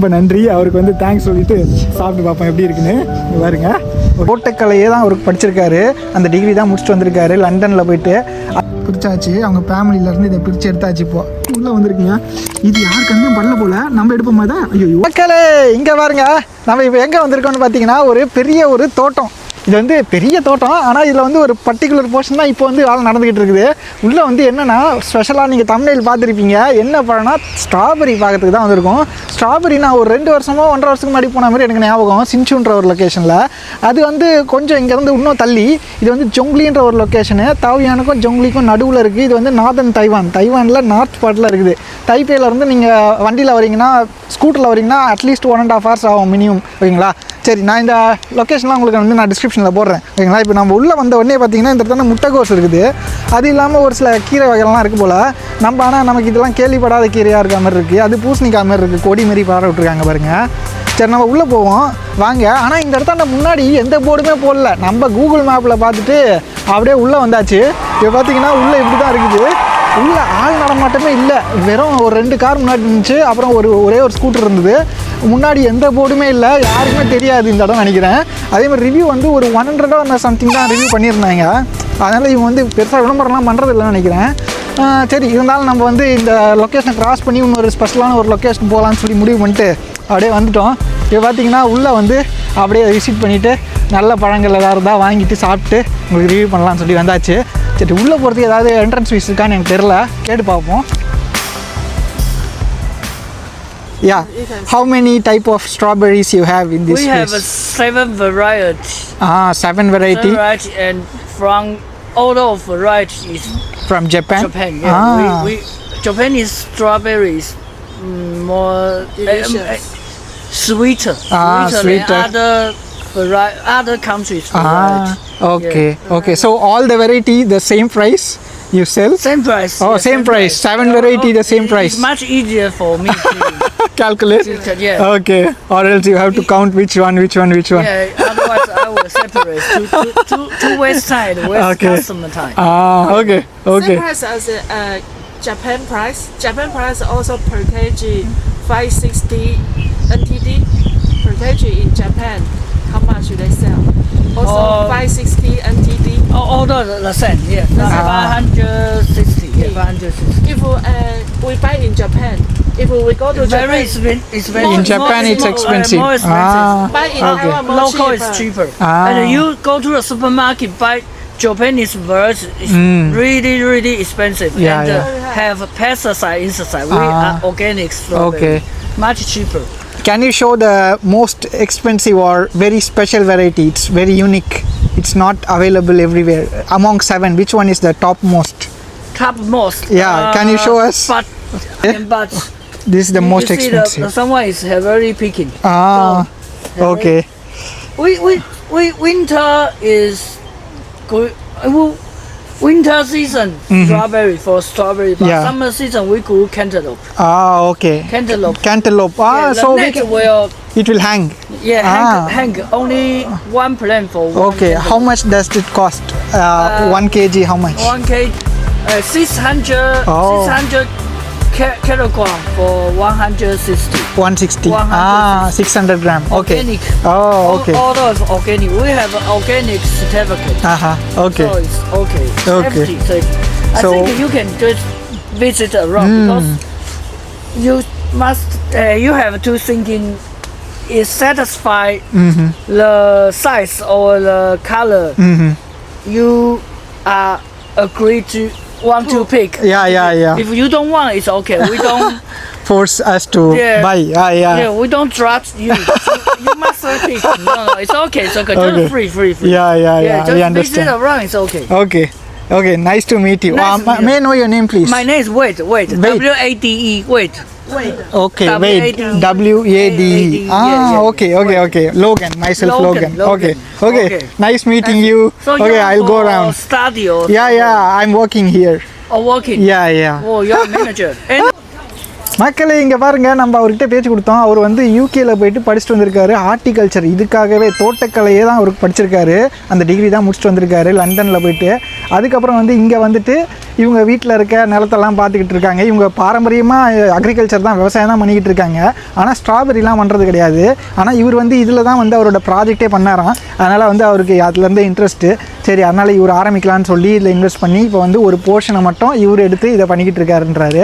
ரொம்ப நன்றி. அவருக்கு வந்து தேங்க்ஸ் சொல்லிட்டு சாப்பிட்டு பார்ப்போம் எப்படி இருக்குன்னு. பாருங்க. தோட்டக்கலையே தான் அவருக்கு படிச்சிருக்காரு. அந்த டிகிரி தான் முடிச்சுட்டு வந்திருக்காரு. லண்டனில் போயிட்டு. பிரிச்சாச்சு. அவங்க ஃபேமிலியிலேருந்து இதை பிரித்து எடுத்தாச்சு இப்போ. உள்ளே வந்திருக்குங்க. இது யார் பண்ணல போல? நம்ம எடுப்போமா தான் ஐயோ மக்களே இங்கே பாருங்க. நம்ம இப்போ எங்கே வந்திருக்கோம்னு பார்த்தீங்கன்னா ஒரு பெரிய ஒரு தோட்டம். இது வந்து பெரிய தோட்டம் ஆனால் இதில் வந்து ஒரு பர்டிகுலர் போர்ஷன் தான் இப்போ வந்து வேலை நடந்துக்கிட்டு இருக்குது. உள்ளே வந்து என்னென்னா ஸ்பெஷலாக நீங்கள் தமிழில் பார்த்துருப்பீங்க. என்ன பழம்னா ஸ்ட்ராபெரி பார்க்கறதுக்கு தான் வந்திருக்கும். ஸ்ட்ராபெரி நான் ஒரு ரெண்டு வருஷமோ ஒன்றரை வருஷத்துக்கு முன்னாடி போன மாதிரி எனக்கு ஞாபகம். சின்சுன்ற ஒரு லொக்கேஷனில் அது வந்து கொஞ்சம் இங்கேருந்து இன்னும் தள்ளி. இது வந்து ஜொங்லின்ற ஒரு லொக்கேஷனு தாவியானுக்கும் ஜொங்லிக்கும் நடுவில் இருக்குது இது வந்து நார்தன் தைவான் தைவானில் நார்த் பார்ட்டில் இருக்குது. தைப்பேல இருந்து நீங்கள் வண்டியில் வரீங்கன்னா ஸ்கூட்டரில் வரீங்கன்னா at least one and half hours ஆகும் மினிமம் ஓகேங்களா? சரி நான் இந்த லொக்கேஷன்லாம் உங்களுக்கு வந்து நான் டிஸ்கிரிப்ஷனில் போடுறேன். ஓகேங்களா இப்போ நம்ம உள்ளே வந்த உடனே பார்த்தீங்கன்னா இந்த இடத்துல முட்டைகோஸ் இருக்குது. அது இல்லாமல் ஒரு சில கீரை வகைகள்லாம் இருக்குது போல். நம்ம ஆனால் நமக்கு இதெல்லாம் கேள்விப்படாத கீரையாக இருக்க மாதிரி இருக்குது அது பூசணிக்காய் மாதிரி இருக்குது கொடி மாரி பாட விட்ருக்காங்க பாருங்கள் சரி நம்ம உள்ளே போவோம். வாங்க. ஆனால் இந்த இடத்தாண்ட முன்னாடி எந்த போர்டுமே போடல. நம்ம கூகுள் மேப்பில் பார்த்துட்டு அப்படியே உள்ளே வந்தாச்சு. இப்போ பார்த்தீங்கன்னா உள்ளே இப்படி தான் இருக்குது. உள்ளே ஆள் நடமாட்டமே இல்லை. வெறும் ஒரு ரெண்டு கார் முன்னாடி இருந்துச்சு அப்புறம் ஒரு ஒரே ஒரு ஸ்கூட்டர் இருந்தது. முன்னாடி எந்த போர்டுமே இல்லை. யாருக்குமே தெரியாது இந்த இடம் நினைக்கிறேன். அதே மாதிரி ரிவ்யூ வந்து ஒரு ஒன் ஹண்ட்ரடோ சம்திங் தான் ரிவ்யூ பண்ணியிருந்தாங்க. அதனால் இவங்க வந்து பெருசாக விளம்பரம்லாம் பண்ணுறது இல்லைன்னு நினைக்கிறேன் சரி இருந்தாலும் நம்ம வந்து இந்த லொக்கேஷனை கிராஸ் பண்ணி இன்னொரு ஸ்பெஷலான ஒரு லொக்கேஷன் போகலான்னு சொல்லி முடிவு பண்ணிட்டு அப்படியே வந்துட்டோம். இப்போ பார்த்திங்கன்னா உள்ளே வந்து அப்படியே விசிட் பண்ணிவிட்டு நல்ல பழங்கள் ஏதாவது இருந்தால் வாங்கிட்டு சாப்பிட்டு உங்களுக்கு ரிவ்யூ பண்ணலாம்னு சொல்லி வந்தாச்சு. சரி உள்ளே போகிறதுக்கு ஏதாவது என்ட்ரன்ஸ் ஃபீஸ் இருக்கான்னு எனக்கு தெரில கேட்டு பார்ப்போம். Yeah. How many type of strawberries you have in this? We place? have seven variety. Ah, seven variety. Seven variety and from all of variety is from Japan. Japan. Yeah. Ah. We, we strawberries mm, more um, delicious, eh, sweeter, ah, sweeter, sweeter. Than other other countries. Ah, okay, yeah. okay. So all the variety the same price you sell? Same price. Oh, yeah, same price. Seven variety, the same it- price. It's much easier for me to. Calculate. yeah. Okay, or else you have to count which one, which one, which one. Yeah, otherwise I will separate two, two, two, two waste time, waste Okay. customer time. Ah, okay, okay. Same price as uh, Japan price. Japan price also per kg 560 NTD per kg in Japan. How much do they sell? Also Oh. 560 NTD. Oh, all the, the same, yeah. That's Ah. 560, yeah, 560. If uh, we buy in Japan, if we go to Very Japan, expen- it's very In more- Japan, it's more- uh, expensive. More expensive. Ah, buy in Okay. Taiwan more Local cheaper. is cheaper. Ah. And you go to a supermarket buy Japanese birds, it's Mm. really really expensive Yeah, and yeah. Uh, have pesticide inside. We Ah. are organic strawberry. Okay. Much cheaper. Can you show the most expensive or very special variety? It's very unique. It's not available everywhere. Among seven, which one is the topmost? Top most. Yeah, can you show us? But Yeah. but This is the most see expensive. the someone is uh, very picky. Ah, okay. We we we winter is good. Winter season strawberry for strawberry, but. Yeah. summer season we grew cantaloupe. Ah, okay. Cantaloupe. Cantaloupe. Ah, yeah, the so we net can, will it will hang. yeah Ah. hang, hang only one plant for one Okay. How cantaloupe. much does it cost? Uh, Uh, one kg. How much? One k, uh, six hundred Oh. six hundred ca- kilogram for one hundred sixty. 160. 160. Ah, 600 gram. Okay. Organic. Oh, okay. All, all of organic. We have organic certificate. Uh-huh. Okay. So it's okay. Okay. Safety, I So- think you can just visit around Mm. because you must uh, you have to thinking is satisfy Mm-hmm. the size or the color Mm-hmm. you are agree to want to pick. Yeah, yeah, yeah. If you don't want, it's okay. We don't. Force us to Yeah. buy. Ah, yeah. yeah, we don't drop you. you, must pick. No, no, it's okay. It's okay. Okay. Just free, free, free. Yeah, yeah, yeah. Yeah, we just visit understand. around. It's okay. Okay. Okay. Nice to meet you. Nice Uh, to ma- meet you. may I know your name, please? My name is Wade. Wade. Wade. W A D E. Wade. Wait. Okay, wait. W-A-D-E. W A D E. Ah, okay, okay, okay. Logan, myself Logan. Okay, okay. Nice meeting you. So okay, I'll go around. Study or Yeah, yeah. I'm working here. or working. Yeah, yeah. Oh, you're a manager. And மக்களை இங்கே பாருங்கள் நம்ம அவர்கிட்ட பேச்சு கொடுத்தோம். அவர் வந்து யூகேயில் போயிட்டு படிச்சுட்டு வந்திருக்காரு. ஹார்டிகல்ச்சர் இதுக்காகவே தோட்டக்கலையே தான் அவருக்கு படிச்சிருக்காரு. அந்த டிகிரி தான் முடிச்சுட்டு வந்திருக்காரு லண்டனில் போயிட்டு. அதுக்கப்புறம் வந்து இங்கே வந்துட்டு இவங்க வீட்டில் இருக்க நிலத்தெல்லாம் பார்த்துக்கிட்டு இருக்காங்க. இவங்க பாரம்பரியமாக அக்ரிகல்ச்சர் தான் விவசாயம் தான் பண்ணிக்கிட்டு இருக்காங்க. ஆனால் ஸ்ட்ராபெரிலாம் பண்ணுறது கிடையாது. ஆனால் இவர் வந்து இதில் தான் வந்து அவரோட ப்ராஜெக்டே பண்ணாராம். அதனால் வந்து அவருக்கு அதுலேருந்து இன்ட்ரெஸ்ட்டு சரி அதனால் இவர் ஆரம்பிக்கலாம்னு சொல்லி இதில் இன்வெஸ்ட் பண்ணி இப்போ வந்து ஒரு போர்ஷனை மட்டும் இவர் எடுத்து இதை பண்ணிக்கிட்டு இருக்காருன்றாரு.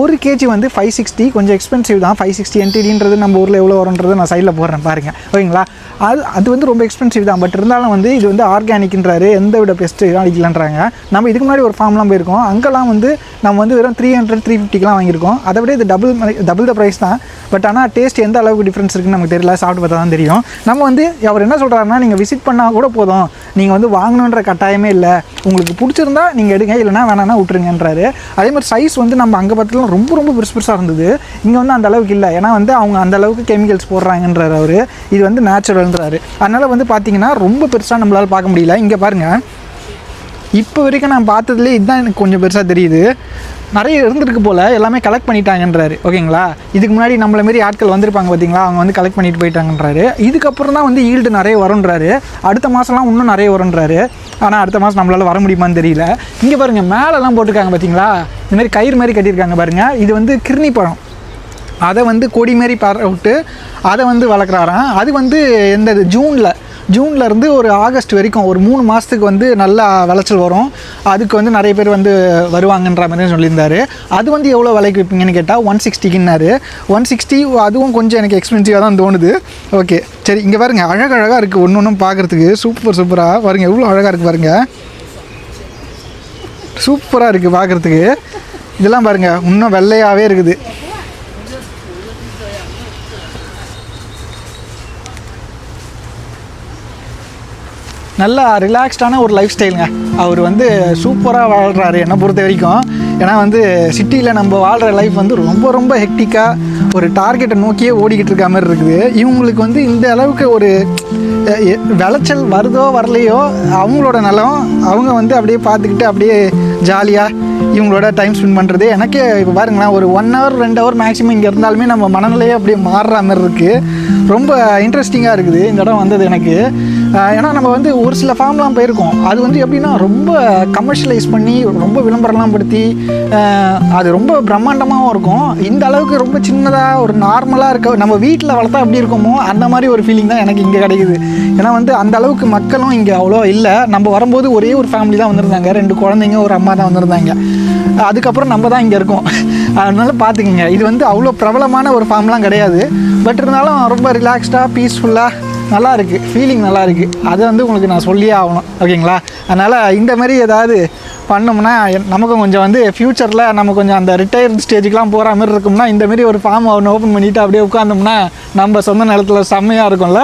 ஒரு கேஜி வந்து ஃபைவ் சிக்ஸ்டி கொஞ்சம் எக்ஸ்பென்சிவ் தான். ஃபைவ் சிக்ஸ்டி என்டிடின்றது நம்ம ஊரில் எவ்வளோ வரும்ன்றது நான் சைடில் போடுறேன் பாருங்க. ஓகேங்களா? அது அது வந்து ரொம்ப எக்ஸ்பென்சிவ் தான். பட் இருந்தாலும் வந்து இது வந்து ஆர்கானிக்ன்றாரு எந்த விட பெஸ்ட்டு அடிக்கலான்றாங்க. நம்ம இதுக்கு முன்னாடி ஒரு ஃபார்ம்லாம் போயிருக்கோம். அங்கெல்லாம் வந்து நம்ம வந்து வெறும் த்ரீ ஹண்ட்ரட் த்ரீ ஃபிஃப்டிக்கெலாம் வாங்கியிருக்கோம். அதை விட இது டபுள் டபுள் த ப்ரைஸ் தான். பட் ஆனால் டேஸ்ட் எந்த அளவுக்கு டிஃப்ரென்ஸ் இருக்குன்னு நமக்கு தெரியல. சாப்பிட்டு பார்த்தா தான் தெரியும். நம்ம வந்து அவர் என்ன சொல்கிறாருன்னா நீங்கள் விசிட் பண்ணால் கூட போதும். நீங்கள் வந்து வாங்கணுன்ற கட்டாயமே இல்லை. உங்களுக்கு பிடிச்சிருந்தா நீங்கள் எடுங்க. இல்லைனா வேணாம்னா விட்டுருங்கன்றாரு. அதே மாதிரி சைஸ் வந்து நம்ம அங்கே பார்த்துலாம் ரொம்ப ரொம்ப பெருசு பெருசாக இருந்தது இங்கே வந்து அந்த அளவுக்கு இல்லை. ஏன்னா வந்து அவங்க அந்த அளவுக்கு கெமிக்கல்ஸ் போடுறாங்கன்றார் அவர். இது வந்து நேச்சுரல்ன்றாரு அதனால் வந்து பார்த்தீங்கன்னா ரொம்ப பெருசாக நம்மளால் பார்க்க முடியல. இங்கே பாருங்கள் இப்போ வரைக்கும் நான் பார்த்ததுலேயே இதுதான் எனக்கு கொஞ்சம் பெருசாக தெரியுது. நிறைய இருந்திருக்கு போல். எல்லாமே கலெக்ட் பண்ணிட்டாங்கன்றாரு. ஓகேங்களா? இதுக்கு முன்னாடி நம்மள மாரி ஆட்கள் வந்திருப்பாங்க பார்த்தீங்களா அவங்க வந்து கலெக்ட் பண்ணிட்டு போயிட்டாங்கன்றாரு. இதுக்கப்புறம் தான் வந்து ஈல்டு நிறைய வரும்ன்றாரு. அடுத்த மாதம்லாம் இன்னும் நிறைய வரும்ன்றாரு. ஆனால் அடுத்த மாதம் நம்மளால் வர முடியுமான்னு தெரியல. இங்கே பாருங்கள் மேலெல்லாம் போட்டிருக்காங்க பார்த்தீங்களா இந்த மாதிரி கயிறு மாதிரி கட்டியிருக்காங்க பாருங்கள் இது வந்து கிர்னி பழம். அதை வந்து கொடி மாரி பற விட்டு அதை வந்து வளர்க்குறாராம். அது வந்து எந்த ஜூனில். ஜூன்ல இருந்து ஒரு ஆகஸ்ட் வரைக்கும் ஒரு மூணு மாதத்துக்கு வந்து நல்லா விளைச்சல் வரும். அதுக்கு வந்து நிறைய பேர் வந்து வருவாங்கன்ற மாதிரி சொல்லியிருந்தார். அது வந்து எவ்வளோ விலைக்கு விற்பீங்கன்னு கேட்டால் ஒன் சிக்ஸ்டிக்குன்னாரு ஒன் சிக்ஸ்டி அதுவும் கொஞ்சம் எனக்கு எக்ஸ்பென்சிவாக தான் தோணுது. ஓகே சரி இங்கே பாருங்க அழகழகாக இருக்குது ஒன்று ஒன்றும் பார்க்குறதுக்கு சூப்பர் சூப்பராக பாருங்க எவ்வளோ அழகாக இருக்குது பாருங்கள் சூப்பராக இருக்குது பார்க்குறதுக்கு இதெல்லாம் பாருங்கள் இன்னும் வெள்ளையாகவே இருக்குது. நல்லா ரிலாக்ஸ்டான ஒரு லைஃப் ஸ்டைலுங்க அவர் வந்து சூப்பராக வாழ்கிறாரு என்னை பொறுத்த வரைக்கும். ஏன்னா வந்து சிட்டியில் நம்ம வாழ்கிற லைஃப் வந்து ரொம்ப ரொம்ப ஹெக்டிக்காக ஒரு டார்கெட்டை நோக்கியே ஓடிக்கிட்டு இருக்க மாதிரி இருக்குது. இவங்களுக்கு வந்து இந்த அளவுக்கு ஒரு எ- விளைச்சல் வருதோ வரலையோ அவங்களோட நலம் அவங்க வந்து அப்படியே பார்த்துக்கிட்டு அப்படியே ஜாலியாக இவங்களோட டைம் ஸ்பெண்ட் பண்ணுறது எனக்கே இப்போ பாருங்களேன் ஒரு ஒன் ஹவர் ரெண்டு ஹவர் மேக்ஸிமம் இங்கே இருந்தாலுமே நம்ம மனநிலையே அப்படியே மாறுற மாதிரி இருக்குது ரொம்ப இன்ட்ரெஸ்டிங்காக இருக்குது. இந்த இடம் வந்தது எனக்கு. ஏன்னா நம்ம வந்து ஒரு சில ஃபார்ம்லாம் போயிருக்கோம். அது வந்து எப்படின்னா ரொம்ப கமர்ஷியலைஸ் பண்ணி ரொம்ப விளம்பரம்லாம் படுத்தி அது ரொம்ப பிரம்மாண்டமாகவும் இருக்கும். இந்த அளவுக்கு ரொம்ப சின்னதாக ஒரு நார்மலாக இருக்க நம்ம வீட்டில் வளர்த்தா எப்படி இருக்குமோ அந்த மாதிரி ஒரு ஃபீலிங் தான் எனக்கு இங்கே கிடைக்குது. ஏன்னா வந்து அந்த அளவுக்கு மக்களும் இங்கே அவ்வளோ இல்லை. நம்ம வரும்போது ஒரே ஒரு ஃபேமிலி தான் வந்திருந்தாங்க. ரெண்டு குழந்தைங்க ஒரு அம்மா தான் வந்திருந்தாங்க. அதுக்கப்புறம் நம்ம தான் இங்கே இருக்கோம். அதனால பார்த்துக்குங்க இது வந்து அவ்வளோ பிரபலமான ஒரு ஃபார்ம்லாம் கிடையாது. பட் இருந்தாலும் ரொம்ப ரிலாக்ஸ்டாக பீஸ்ஃபுல்லாக நல்லா இருக்குது ஃபீலிங் நல்லா இருக்குது அதை வந்து உங்களுக்கு நான் சொல்லியே ஆகணும் ஓகேங்களா? அதனால் இந்த மாதிரி ஏதாவது பண்ணோம்னா நமக்கும் கொஞ்சம் வந்து ஃப்யூச்சரில் நம்ம கொஞ்சம் அந்த ரிட்டையர்ட் ஸ்டேஜுக்குலாம் போகிற மாதிரி இருக்கும்னா இந்தமாரி ஒரு ஃபார்ம் ஒன்று ஓப்பன் பண்ணிவிட்டு அப்படியே உட்காந்தோம்னா நம்ம சொந்த நிலத்துல செம்மையாக இருக்கும்ல?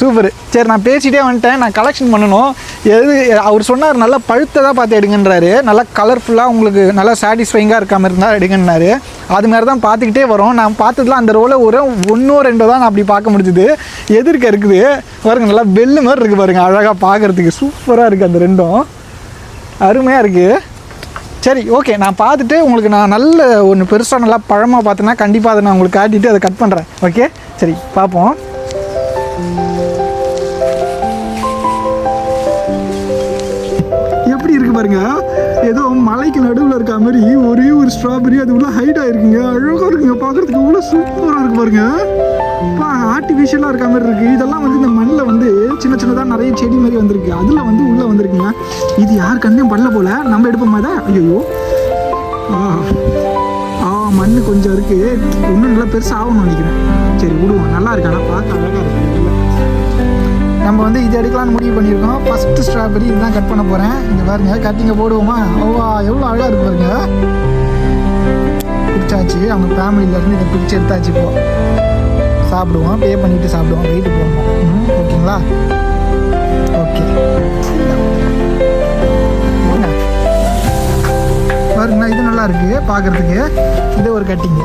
சூப்பர் சரி நான் பேசிகிட்டே வந்துட்டேன். நான் கலெக்ஷன் பண்ணணும். எது அவர் சொன்னார் நல்லா பழுத்ததாக பார்த்து எடுங்கன்றாரு. நல்லா கலர்ஃபுல்லாக உங்களுக்கு நல்லா சாட்டிஸ்ஃபைங்காக இருக்காமல் மாதிரி இருந்தால் எடுங்கன்னாரு. அது மாதிரி தான் பார்த்துக்கிட்டே வரோம். நான் பார்த்ததுலாம் அந்த ரோலை ஒரு ஒன்றோ ரெண்டோ தான் நான் அப்படி பார்க்க முடிஞ்சுது. எதிர்க்க இருக்குது. பாருங்க நல்லா வெள்ளு மாதிரி இருக்குது பாருங்கள் அழகாக பார்க்குறதுக்கு சூப்பராக இருக்குது அந்த ரெண்டும். அருமையாக இருக்குது சரி ஓகே நான் பார்த்துட்டு உங்களுக்கு நான் நல்ல ஒன்று பெருசாக நல்லா பழமாக பார்த்தேன்னா கண்டிப்பாக அதை நான் உங்களுக்கு காட்டிட்டு அதை கட் பண்ணுறேன் ஓகே சரி பார்ப்போம். எப்படி இருக்கு பாருங்க? ஏதோ மலைக்கு நடுவில் இருக்க மாதிரி ஒரே ஒரு ஸ்ட்ராபெரி அது உள்ள ஹைட் ஆயிருக்குங்க. அழகாக இருக்குங்க. பார்க்குறதுக்கு இவ்வளோ சூப்பராக இருக்கு பாருங்க. பா ஆர்டிஃபிஷியலாக இருக்க மாதிரி இருக்கு. இதெல்லாம் வந்து இந்த மண்ணில் வந்து சின்ன சின்னதாக நிறைய செடி மாதிரி வந்திருக்கு. அதில் வந்து உள்ளே வந்திருக்குங்க. இது யார் கண்ணையும் பண்ணல போல. நம்ம எடுப்போமா தான் ஐயோ ஆ ஆ மண் கொஞ்சம் இருக்குது இன்னும் நல்லா பெருசாக ஆகணும்னு நினைக்கிறேன். சரி விடுவோம். நல்லா இருக்கு. பார்க்க அழகாக இருக்கு. நம்ம வந்து இது எடுக்கலாம்னு முடிவு பண்ணியிருக்கோம். ஃபஸ்ட்டு ஸ்ட்ராபெரி இதுதான் கட் பண்ண போகிறேன் இங்கே பாருங்க கட்டிங்க போடுவோமா? ஓவா எவ்வளோ அழகாக இருக்கு பாருங்க. பிடிச்சாச்சு. அவங்க ஃபேமிலியிலேருந்து இதை பிடிச்சி எடுத்தாச்சு இப்போ. சாப்பிடுவோம் பே பண்ணிவிட்டு சாப்பிடுவோம். வெயிட்டு போடுவோம் ம், ஓகேங்களா? ஓகே. பாருங்கண்ணா இது நல்லா இருக்கு பார்க்கறதுக்கு இது ஒரு கட்டிங்கு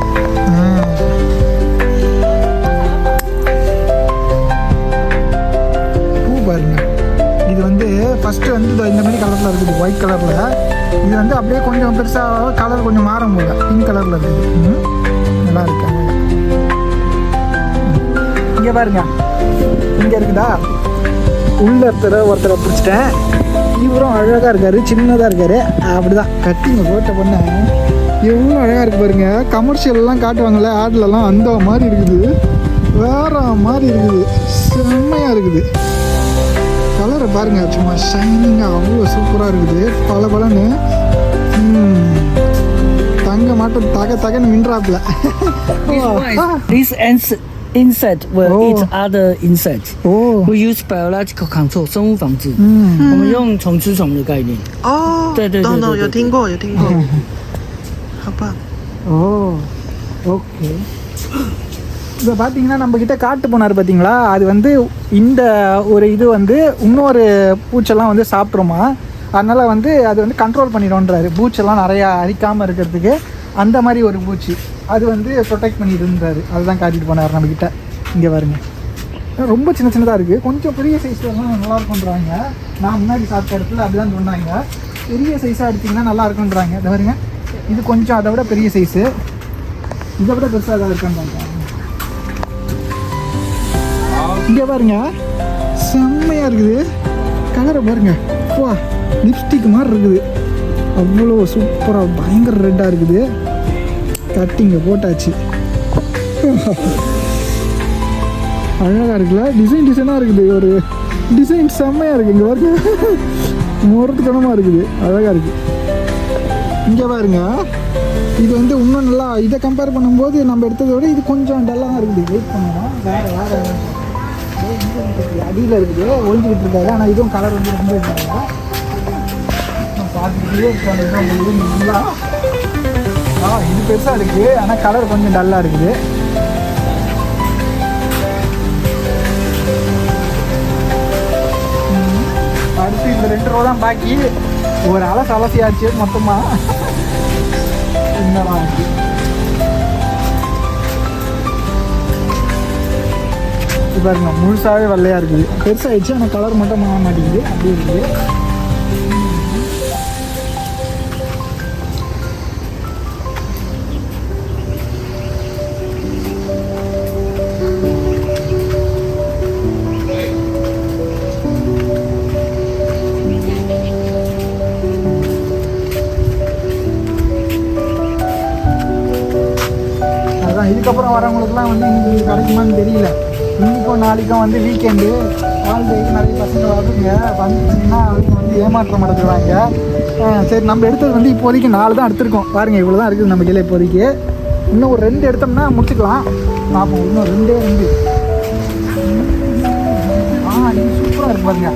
பெருசாக கலர் கொஞ்சம் மாறும் போல. பிங்க் கலரில் இருக்குது நல்லா நல்லா இருக்காங்க இங்கே பாருங்க. இங்கே இருக்குதா? உள்ள ஒருத்தரை ஒருத்தரை பிடிச்சிட்டேன். இவரும் அழகாக இருக்காரு சின்னதாக இருக்காரு. அப்படிதான். கட்டிங்க போட்ட பொண்ணு. எவ்வளோ அழகாக இருக்கு பாருங்க. கமர்ஷியல்லாம் காட்டுவாங்கல்ல ஆட்லலாம் அந்த மாதிரி இருக்குது. வேற மாதிரி இருக்குது. செம்மையாக இருக்குது. கலரை பாருங்க சும்மா ஷைனிங்காக அவ்வளோ சூப்பராக இருக்குது. பல பலன்னு தங்க மாட்டம் தக தகன்னு மின்றாப்புல This ins- insect will Oh. eat other insects. 哦 We use biological control 生物防治。嗯我们用虫吃虫的概念。哦，对对对懂懂，对对有听过，有听过，好棒。ஓ okay இப்போ பார்த்தீங்கன்னா நம்ம கிட்ட காட்டு போனார் பார்த்தீங்களா அது வந்து இந்த ஒரு இது வந்து இன்னொரு பூச்செல்லாம் வந்து சாப்பிட்ருமா அதனால் வந்து அது வந்து கண்ட்ரோல் பண்ணிடும்ன்றாரு. பூச்செல்லாம் நிறையா அரிக்காமல் இருக்கிறதுக்கு அந்த மாதிரி ஒரு பூச்சி. அது வந்து ப்ரொடெக்ட் பண்ணிடுன்றாரு அதுதான் காட்டிட்டு போனார் நம்மக்கிட்ட இங்கே பாருங்க. ரொம்ப சின்ன சின்னதாக இருக்குது கொஞ்சம் பெரிய சைஸ்லாம் நல்லா இருக்குன்றாங்க நான் முன்னாடி சாப்பிட்ட இடத்துல அப்படிதான் சொன்னாங்க. பெரிய சைஸாக எடுத்திங்கன்னா நல்லா இருக்குன்றாங்க இதை பாருங்க. இது கொஞ்சம் அதை விட பெரிய சைஸு இதை விட பெருசாக தான் இருக்குன்றாங்க இங்கே பாருங்க. செம்மையாக இருக்குது. கலரை பாருங்க. வா லிப்ஸ்டிக் மாதிரி இருக்குது. அவ்வளோ சூப்பராக பயங்கர ரெட்டாக இருக்குது. கட்டிங்க போட்டாச்சு. அழகாக இருக்குல்ல? டிசைன் டிசைனாக இருக்குது. ஒரு டிசைன் செம்மையாக இருக்குது இங்கே பாருங்க. முரட்டுத்தனமாக இருக்குது. அழகாக இருக்குது இங்கே பாருங்க. இது வந்து இன்னும் நல்லா இதை கம்பேர் பண்ணும்போது நம்ம எடுத்ததை விட இது கொஞ்சம் டல்லாக தான் இருக்குது. வெயிட் பண்ணுவோம் வேறு வேறு அடியில் இருக்குது. ஒழிஞ்சிக்கிட்டு இருக்காது. ஆனால் இதுவும் கலர் வந்து ரொம்ப இதாக பார்த்துக்கிட்டே இருக்காங்க இதுதான் நல்லா ஆ இது பெருசாக இருக்குது ஆனால் கலர் கொஞ்சம் டல்லாக இருக்குது. அடுத்து இந்த ரெண்டு ரூபா தான் பாக்கி. ஒரு அலசு அலசியாச்சு மொத்தமாக என்னதான் இருக்கு இது பாருங்க. முழுசாகவே வெள்ளையாக இருக்குது. பெருசாகிடுச்சு ஆனால் கலர் மட்டும் மாற மாட்டேங்குது. அப்படி இருக்குது. அதான் இதுக்கப்புறம் வரவங்களுக்குலாம் வந்து இன்னைக்கு கிடைக்குமான்னு தெரியல. இப்போ நாளைக்கும் வந்து வீக்கெண்டு ஹாலிடேக்கு நிறைய பசங்க வருதுங்க வந்துச்சுன்னா அவங்க வந்து ஏமாற்றம் அடைஞ்சிருவாங்க சரி நம்ம எடுத்தது வந்து இப்போதைக்கு நாலு தான் எடுத்திருக்கோம். பாருங்கள் இவ்வளோ தான் இருக்குது நம்ம கீழே இப்போதைக்கு. இன்னும் ஒரு ரெண்டு எடுத்தோம்னா முடிச்சுக்கலாம். பார்ப்போம் இன்னும் ரெண்டே ரெண்டு. ஆ இது சூப்பராக இருக்கு பாருங்க.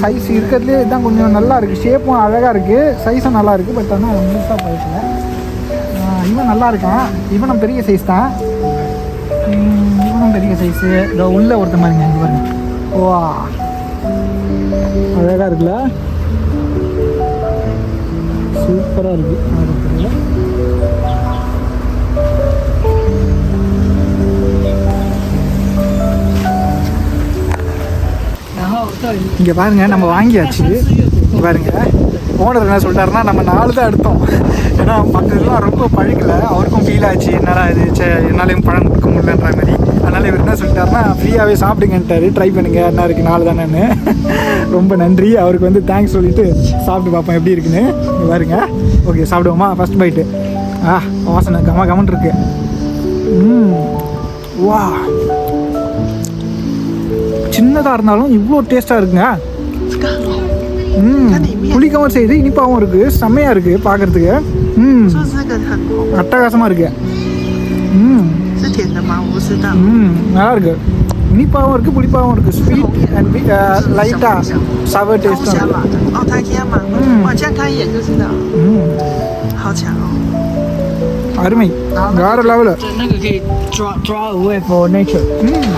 சைஸ் இருக்கிறதுலே இதுதான் கொஞ்சம் நல்லா இருக்குது ஷேப்பும் அழகாக இருக்குது சைஸும் நல்லா இருக்குது பட் ஆனால் முழுசாக போயிட்டல இவன் நல்லா இருக்கான். இவனும் பெரிய சைஸ் தான். இதுக்கும் பெரிய சைஸு இதோ உள்ளே ஒருத்த மாதிரிங்க இங்கே பாருங்க. வா. அழகாக இருக்குல்ல? சூப்பராக இருக்குது இங்கே பாருங்க நம்ம வாங்கியாச்சு. பாருங்க. ஓனர் என்ன சொல்லிட்டாருன்னா நம்ம நாலு தான் எடுத்தோம். ஏன்னா மற்றதெல்லாம் ரொம்ப பழக்கல. அவருக்கும் ஃபீல் ஆச்சு. என்னடா இது? சே என்னாலையும் பழம் கொடுக்க முடியலன்ற மாதிரி. அதனால் இவர் என்ன சொல்லிட்டாருன்னா ஃப்ரீயாகவே சாப்பிடுங்கன்ட்டாரு. ட்ரை பண்ணுங்க. என்ன இருக்குது நாள் தானேன்னு. ரொம்ப நன்றி. அவருக்கு வந்து தேங்க்ஸ் சொல்லிவிட்டு சாப்பிட்டு பார்ப்போம். எப்படி இருக்குன்னு. வருங்க ஓகே சாப்பிடுவோமா? ஃபஸ்ட் பைட்டு ஆ வாசனை. கம கமன் இருக்கு. ம். வா. சின்னதாக இருந்தாலும் இவ்வளோ டேஸ்ட்டாக இருக்குங்க. ம். புளிக்கவர் செய்து இனிப்பாகவும் இருக்குது செம்மையாக இருக்குது பார்க்குறதுக்கு. ம். அட்டகாசமாக இருக்குது ம். 甜的吗？我不知道。 ம் நல்லா இருக்கு இனிப்பாகவும் இருக்குது புளிப்பாகவும் இருக்குது ஸ்வீட் அண்ட் லைட்டாக சவர் 高 டேஸ்ட்டும் 虾 இருக்கு 马的哦，它加马， 嗯 哇，这样看一眼就知道， ம் 好强哦。 அருமை வேறு level 这那个可以 draw draw away for nature。 ம்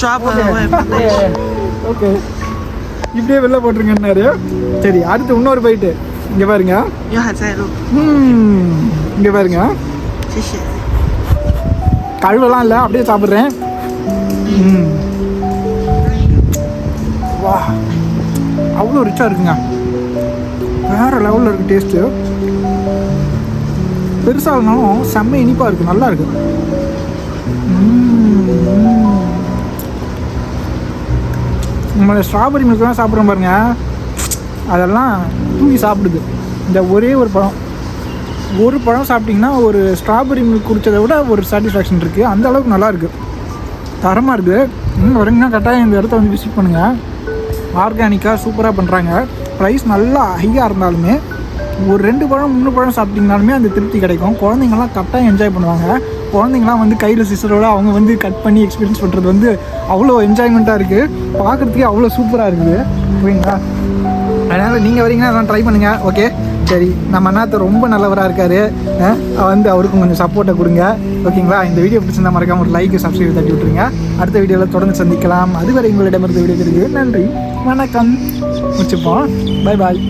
Drop away from nature， okay இப்படியே வெளில போட்டிருங்கன்னாரு சரி அடுத்து இன்னொரு போயிட்டு இங்கே பாருங்க 因为还在录， ம் இங்கே பாருங்க 谢谢。 கழுவெல்லாம் இல்லை அப்படியே சாப்பிட்றேன். வா. அவ்வளோ ரிச்சாக இருக்குங்க. வேறு லெவலில் இருக்குது டேஸ்ட்டு பெருசாக இருந்தாலும் செம்ம இனிப்பாக இருக்குது நல்லா இருக்குது நம்மளோட ஸ்ட்ராபெரி மில்க் தான் சாப்பிட்றோம் பாருங்கள் அதெல்லாம் தூங்கி சாப்பிடுது. இந்த ஒரே ஒரு பழம். ஒரு பழம் சாப்பிட்டிங்கன்னா ஒரு ஸ்ட்ராபெரி மில்க் குடித்ததை விட ஒரு சாட்டிஸ்ஃபேக்ஷன் இருக்குது அந்த அளவுக்கு நல்லா இருக்குது தரமாக இருக்குது இன்னும் வரீங்கன்னா கட்டாயம் இந்த இடத்த வந்து விசிட் பண்ணுங்கள் ஆர்கானிக்காக சூப்பராக பண்ணுறாங்க ப்ரைஸ் நல்லா ஹையாக இருந்தாலுமே ஒரு ரெண்டு பழம் மூணு பழம் சாப்பிட்டிங்கனாலுமே அந்த திருப்தி கிடைக்கும். குழந்தைங்கலாம் கரெக்டாக என்ஜாய் பண்ணுவாங்க. குழந்தைங்களாம் வந்து கையில் சிஸ்டரோட அவங்க வந்து கட் பண்ணி எக்ஸ்பீரியன்ஸ் பண்ணுறது வந்து அவ்வளோ என்ஜாய்மெண்ட்டாக இருக்குது பார்க்குறதுக்கே அவ்வளோ சூப்பராக இருக்குது. ஓகேங்களா அதனால் நீங்கள் வரீங்கன்னா அதெல்லாம் ட்ரை பண்ணுங்கள் ஓகே சரி நம்ம அண்ணாத்த ரொம்ப நல்லவராக இருக்கார். வந்து அவருக்கும் கொஞ்சம் சப்போர்ட்டை கொடுங்க. ஓகேங்களா? இந்த வீடியோ பிடிச்சிருந்தா மறக்காம ஒரு லைக் சப்ஸ்கிரைப் தட்டி விட்டுருங்க. அடுத்த வீடியோவில் தொடர்ந்து சந்திக்கலாம். அதுவரை உங்களிடமிருந்து வீடியோ நன்றி. வணக்கம். முடிச்சுப்போம். Bye bye